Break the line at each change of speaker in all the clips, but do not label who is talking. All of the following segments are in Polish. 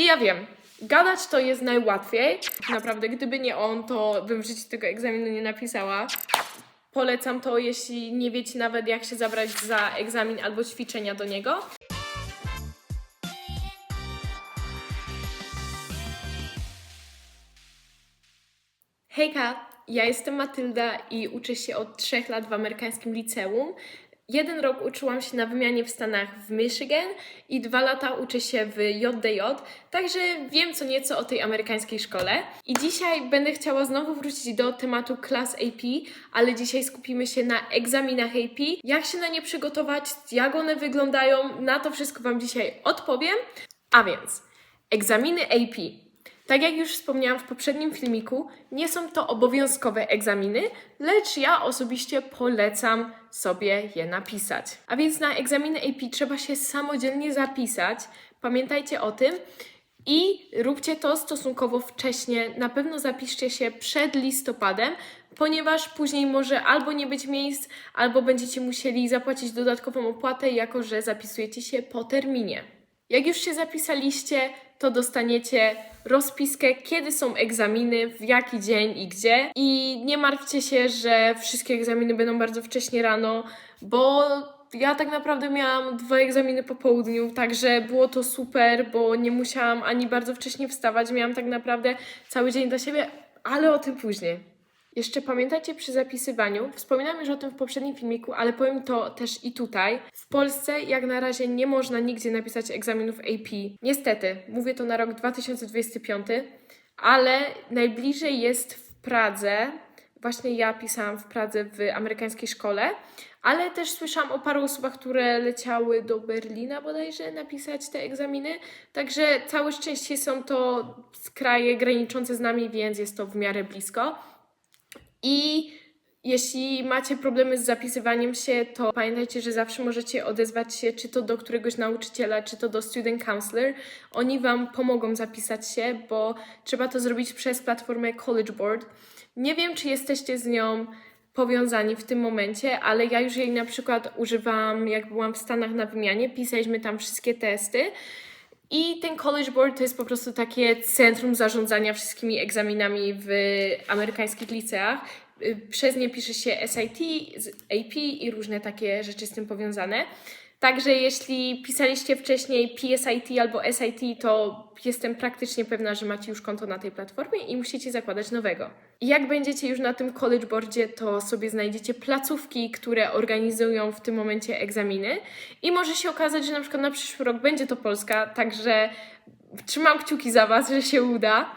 I ja wiem, gadać to jest najłatwiej. Naprawdę, gdyby nie on, to bym w życiu tego egzaminu nie napisała. Polecam to, jeśli nie wiecie nawet jak się zabrać za egzamin albo ćwiczenia do niego. Hejka, ja jestem Matylda i uczę się od trzech lat w amerykańskim liceum. Jeden rok uczyłam się na wymianie w Stanach w Michigan i dwa lata uczę się w JDJ, także wiem co nieco o tej amerykańskiej szkole. I dzisiaj będę chciała znowu wrócić do tematu klas AP, ale dzisiaj skupimy się na egzaminach AP, jak się na nie przygotować, jak one wyglądają, na to wszystko Wam dzisiaj odpowiem. A więc, egzaminy AP. Tak jak już wspomniałam w poprzednim filmiku, nie są to obowiązkowe egzaminy, lecz ja osobiście polecam sobie je napisać. A więc na egzaminy AP trzeba się samodzielnie zapisać. Pamiętajcie o tym. I róbcie to stosunkowo wcześnie. Na pewno zapiszcie się przed listopadem, ponieważ później może albo nie być miejsc, albo będziecie musieli zapłacić dodatkową opłatę, jako że zapisujecie się po terminie. Jak już się zapisaliście, to dostaniecie rozpiskę, kiedy są egzaminy, w jaki dzień i gdzie. I nie martwcie się, że wszystkie egzaminy będą bardzo wcześnie rano, bo ja tak naprawdę miałam dwa egzaminy po południu, także było to super, bo nie musiałam ani bardzo wcześnie wstawać. Miałam tak naprawdę cały dzień dla siebie, ale o tym później. Jeszcze pamiętajcie przy zapisywaniu, wspominałam już o tym w poprzednim filmiku, ale powiem to też i tutaj. W Polsce jak na razie nie można nigdzie napisać egzaminów AP. Niestety, mówię to na rok 2025, ale najbliżej jest w Pradze. Właśnie ja pisałam w Pradze w amerykańskiej szkole, ale też słyszałam o paru osobach, które leciały do Berlina bodajże napisać te egzaminy. Także całe szczęście są to kraje graniczące z nami, więc jest to w miarę blisko. I jeśli macie problemy z zapisywaniem się, to pamiętajcie, że zawsze możecie odezwać się czy to do któregoś nauczyciela, czy to do student counselor. Oni Wam pomogą zapisać się, bo trzeba to zrobić przez platformę College Board. Nie wiem, czy jesteście z nią powiązani w tym momencie, ale ja już jej na przykład używałam, jak byłam w Stanach na wymianie, pisaliśmy tam wszystkie testy. I ten College Board to jest po prostu takie centrum zarządzania wszystkimi egzaminami w amerykańskich liceach. Y, Przez nie pisze się SIT, z AP i różne takie rzeczy z tym powiązane. Także jeśli pisaliście wcześniej PSIT albo SIT, to jestem praktycznie pewna, że macie już konto na tej platformie i musicie zakładać nowego. Jak będziecie już na tym College Boardzie, to sobie znajdziecie placówki, które organizują w tym momencie egzaminy i może się okazać, że na przykład na przyszły rok będzie to Polska, także trzymam kciuki za Was, że się uda.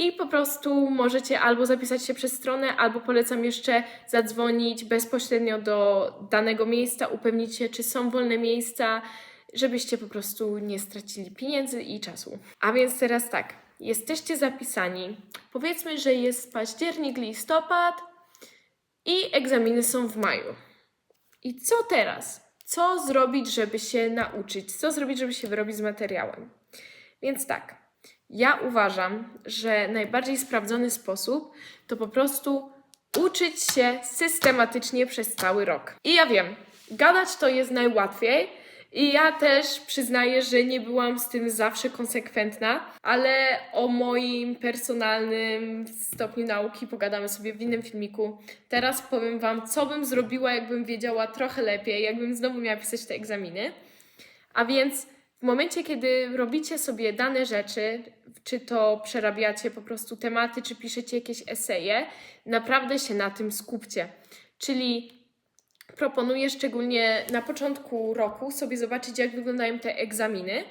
I po prostu możecie albo zapisać się przez stronę, albo polecam jeszcze zadzwonić bezpośrednio do danego miejsca, upewnić się, czy są wolne miejsca, żebyście po prostu nie stracili pieniędzy i czasu. A więc teraz tak, jesteście zapisani. Powiedzmy, że jest październik, listopad i egzaminy są w maju. I co teraz? Co zrobić, żeby się nauczyć? Co zrobić, żeby się wyrobić z materiałem? Więc tak, ja uważam, że najbardziej sprawdzony sposób to po prostu uczyć się systematycznie przez cały rok. I ja wiem, gadać to jest najłatwiej. I ja też przyznaję, że nie byłam z tym zawsze konsekwentna, ale o moim personalnym stopniu nauki pogadamy sobie w innym filmiku. Teraz powiem Wam, co bym zrobiła, jakbym wiedziała trochę lepiej, jakbym znowu miała pisać te egzaminy. A więc w momencie, kiedy robicie sobie dane rzeczy, czy to przerabiacie po prostu tematy, czy piszecie jakieś eseje, naprawdę się na tym skupcie. Czyli proponuję szczególnie na początku roku sobie zobaczyć, jak wyglądają te egzaminy.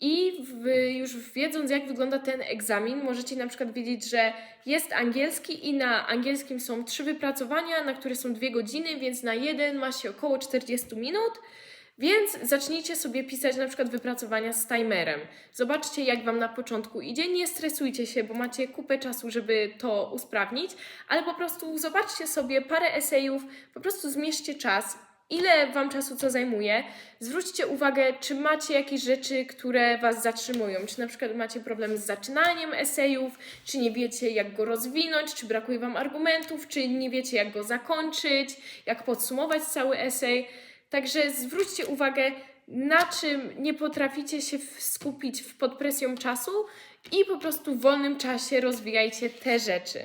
I w, już wiedząc, jak wygląda ten egzamin, możecie na przykład wiedzieć, że jest angielski i na angielskim są trzy wypracowania, na które są dwie godziny, więc na jeden ma się około 40 minut. Więc zacznijcie sobie pisać na przykład wypracowania z timerem. Zobaczcie, jak Wam na początku idzie. Nie stresujcie się, bo macie kupę czasu, żeby to usprawnić, ale po prostu zobaczcie sobie parę esejów, po prostu zmierzcie czas. Ile Wam czasu co zajmuje? Zwróćcie uwagę, czy macie jakieś rzeczy, które Was zatrzymują. Czy na przykład macie problem z zaczynaniem esejów, czy nie wiecie, jak go rozwinąć, czy brakuje Wam argumentów, czy nie wiecie, jak go zakończyć, jak podsumować cały esej. Także zwróćcie uwagę, na czym nie potraficie się skupić pod presją czasu i po prostu w wolnym czasie rozwijajcie te rzeczy.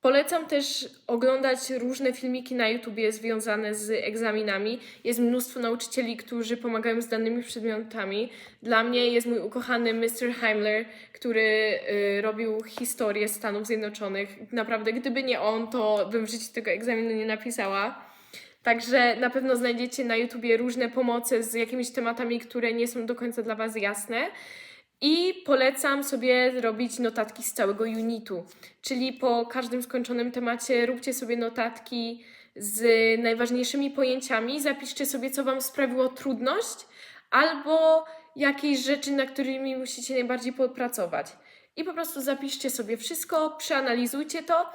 Polecam też oglądać różne filmiki na YouTubie związane z egzaminami. Jest mnóstwo nauczycieli, którzy pomagają z danymi przedmiotami. Dla mnie jest mój ukochany Mr. Heimler, który y, robił historię Stanów Zjednoczonych. Naprawdę, gdyby nie on, to bym w życiu tego egzaminu nie napisała. Także na pewno znajdziecie na YouTubie różne pomoce z jakimiś tematami, które nie są do końca dla Was jasne. I polecam sobie robić notatki z całego unitu. Czyli po każdym skończonym temacie róbcie sobie notatki z najważniejszymi pojęciami, zapiszcie sobie, co Wam sprawiło trudność, albo jakieś rzeczy, nad którymi musicie najbardziej popracować. I po prostu zapiszcie sobie wszystko, przeanalizujcie to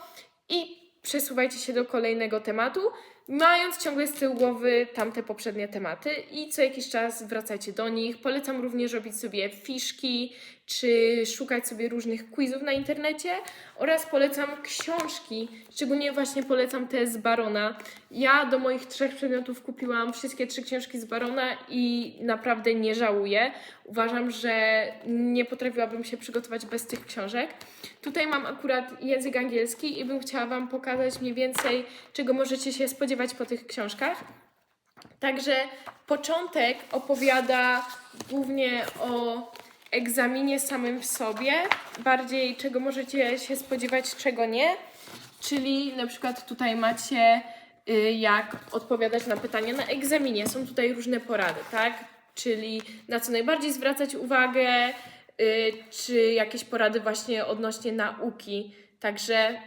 i przesuwajcie się do kolejnego tematu, mając ciągle z tyłu głowy tamte poprzednie tematy i co jakiś czas wracajcie do nich. Polecam również robić sobie fiszki, czy szukać sobie różnych quizów na internecie oraz polecam książki, szczególnie właśnie polecam te z Barona. Ja do moich trzech przedmiotów kupiłam wszystkie trzy książki z Barona i naprawdę nie żałuję. Uważam, że nie potrafiłabym się przygotować bez tych książek. Tutaj mam akurat język angielski i bym chciała Wam pokazać mniej więcej, czego możecie się spodziewać po tych książkach. Także początek opowiada głównie o egzaminie samym w sobie, bardziej czego możecie się spodziewać, czego nie. Czyli na przykład tutaj macie y, jak odpowiadać na pytania na egzaminie. Są tutaj różne porady, tak? Czyli na co najbardziej zwracać uwagę, y, czy jakieś porady właśnie odnośnie nauki. Także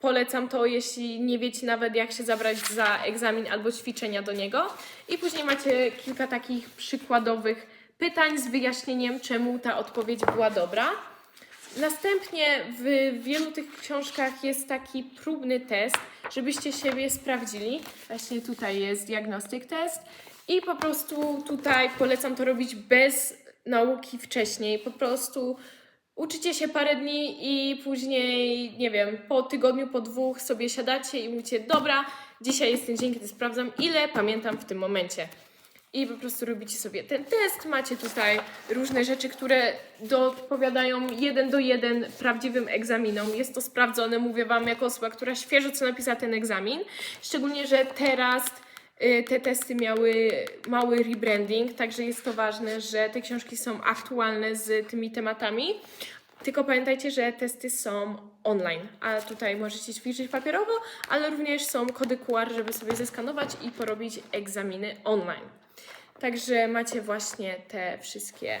Polecam to, jeśli nie wiecie nawet jak się zabrać za egzamin albo ćwiczenia do niego. I później macie kilka takich przykładowych pytań z wyjaśnieniem, czemu ta odpowiedź była dobra. Następnie w wielu tych książkach jest taki próbny test, żebyście siebie sprawdzili. Właśnie tutaj jest diagnostic test i po prostu tutaj polecam to robić bez nauki wcześniej. Po prostu uczycie się parę dni i później, nie wiem, po tygodniu, po dwóch sobie siadacie i mówicie, dobra, dzisiaj jest ten dzień, kiedy sprawdzam, ile pamiętam w tym momencie. I po prostu robicie sobie ten test. Macie tutaj różne rzeczy, które dopowiadają jeden do jeden prawdziwym egzaminom. Jest to sprawdzone, mówię Wam, jako osoba, która świeżo co napisała ten egzamin. Szczególnie, że teraz y, te testy miały mały rebranding, także jest to ważne, że te książki są aktualne z tymi tematami. Tylko pamiętajcie, że testy są online, a tutaj możecie ćwiczyć papierowo, ale również są kody QR, żeby sobie zeskanować i porobić egzaminy online. Także macie właśnie te wszystkie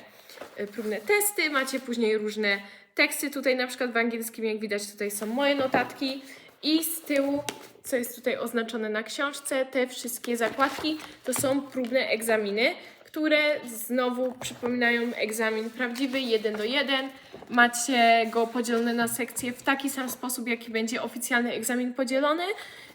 y, próbne testy, macie później różne teksty. Tutaj na przykład w angielskim, jak widać, tutaj są moje notatki i z tyłu, co jest tutaj oznaczone na książce, te wszystkie zakładki to są próbne egzaminy, które znowu przypominają egzamin prawdziwy, jeden do jeden. Macie go podzielony na sekcje w taki sam sposób, jaki będzie oficjalny egzamin podzielony,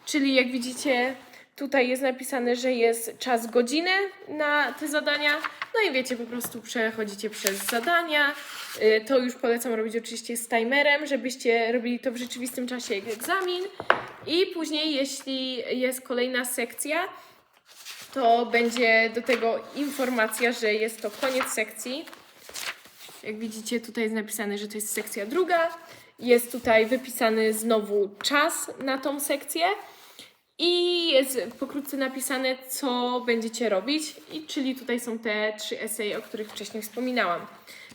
czyli jak widzicie, Tutaj jest napisane, że jest czas godziny na te zadania. No i wiecie, po prostu przechodzicie przez zadania. Y, To już polecam robić oczywiście z timerem, żebyście robili to w rzeczywistym czasie jak egzamin. I później, jeśli jest kolejna sekcja, to będzie do tego informacja, że jest to koniec sekcji. Jak widzicie, tutaj jest napisane, że to jest sekcja druga. Jest tutaj wypisany znowu czas na tą sekcję. I jest pokrótce napisane, co będziecie robić, i czyli tutaj są te trzy eseje, o których wcześniej wspominałam.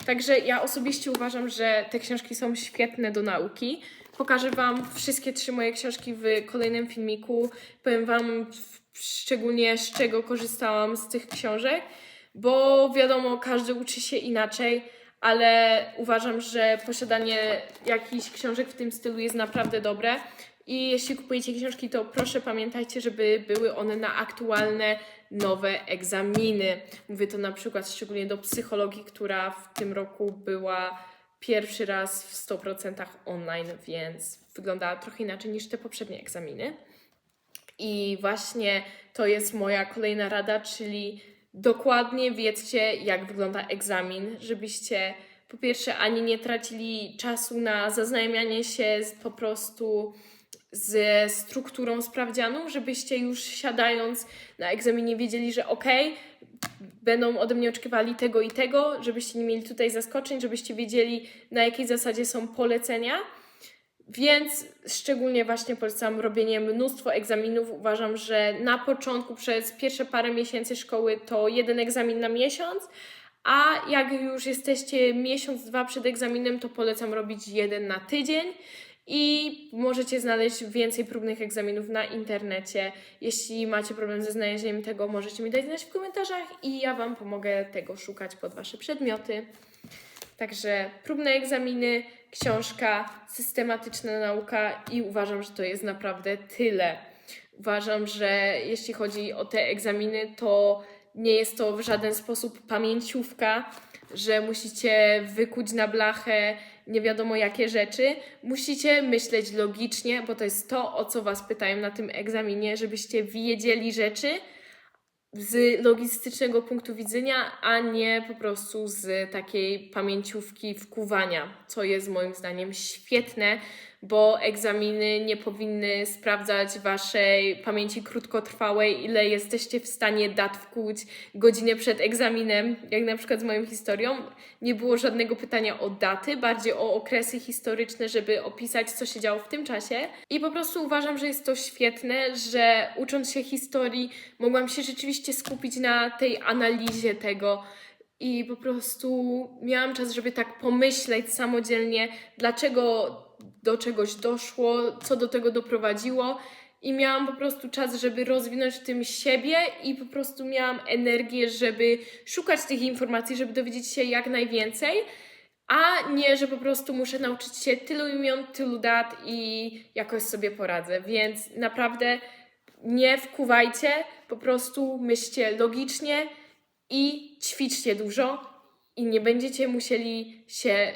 Także ja osobiście uważam, że te książki są świetne do nauki. Pokażę Wam wszystkie trzy moje książki w kolejnym filmiku. Powiem Wam szczególnie z czego korzystałam z tych książek, bo wiadomo, każdy uczy się inaczej, ale uważam, że posiadanie jakichś książek w tym stylu jest naprawdę dobre. I jeśli kupujecie książki, to proszę pamiętajcie, żeby były one na aktualne, nowe egzaminy. Mówię to na przykład szczególnie do psychologii, która w tym roku była pierwszy raz w 100% online, więc wyglądała trochę inaczej niż te poprzednie egzaminy. I właśnie to jest moja kolejna rada, czyli dokładnie wiedzcie, jak wygląda egzamin, żebyście po pierwsze ani nie tracili czasu na zaznajamianie się po prostu ze strukturą sprawdzianu, żebyście już siadając na egzaminie wiedzieli, że okej, będą ode mnie oczekiwali tego i tego, żebyście nie mieli tutaj zaskoczeń, żebyście wiedzieli na jakiej zasadzie są polecenia. Więc szczególnie właśnie polecam robienie mnóstwo egzaminów. Uważam, że na początku przez pierwsze parę miesięcy szkoły to jeden egzamin na miesiąc, a jak już jesteście miesiąc, dwa przed egzaminem, to polecam robić jeden na tydzień. I możecie znaleźć więcej próbnych egzaminów na internecie. Jeśli macie problem ze znalezieniem tego, możecie mi dać znać w komentarzach i ja Wam pomogę tego szukać pod Wasze przedmioty. Także próbne egzaminy, książka, systematyczna nauka i uważam, że to jest naprawdę tyle. Uważam, że jeśli chodzi o te egzaminy, to nie jest to w żaden sposób pamięciówka, że musicie wykuć na blachę nie wiadomo jakie rzeczy. Musicie myśleć logicznie, bo to jest to, o co Was pytają na tym egzaminie, żebyście wiedzieli rzeczy z logistycznego punktu widzenia, a nie po prostu z takiej pamięciówki wkuwania, co jest moim zdaniem świetne, bo egzaminy nie powinny sprawdzać waszej pamięci krótkotrwałej, ile jesteście w stanie dat wkuć godzinę przed egzaminem, jak na przykład z moją historią. Nie było żadnego pytania o daty, bardziej o okresy historyczne, żeby opisać, co się działo w tym czasie. I po prostu uważam, że jest to świetne, że ucząc się historii, mogłam się rzeczywiście skupić na tej analizie tego. I po prostu miałam czas, żeby tak pomyśleć samodzielnie, dlaczego do czegoś doszło, co do tego doprowadziło. I miałam po prostu czas, żeby rozwinąć w tym siebie, i po prostu miałam energię, żeby szukać tych informacji, żeby dowiedzieć się jak najwięcej, a nie, że po prostu muszę nauczyć się tylu imion, tylu dat i jakoś sobie poradzę. Więc naprawdę nie wkuwajcie, po prostu myślcie logicznie i ćwiczcie dużo i nie będziecie musieli się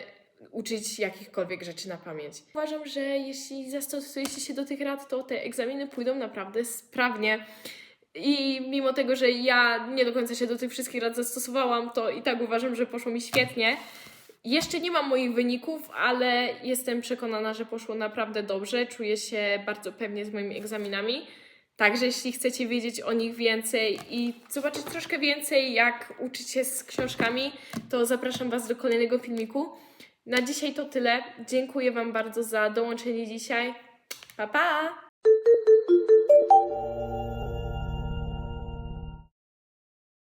uczyć jakichkolwiek rzeczy na pamięć. Uważam, że jeśli zastosujecie się do tych rad, to te egzaminy pójdą naprawdę sprawnie. I mimo tego, że ja nie do końca się do tych wszystkich rad zastosowałam, to i tak uważam, że poszło mi świetnie. Jeszcze nie mam moich wyników, ale jestem przekonana, że poszło naprawdę dobrze. Czuję się bardzo pewnie z moimi egzaminami. Także jeśli chcecie wiedzieć o nich więcej i zobaczyć troszkę więcej, jak uczyć się z książkami, to zapraszam Was do kolejnego filmiku. Na dzisiaj to tyle. Dziękuję Wam bardzo za dołączenie dzisiaj. Pa, pa!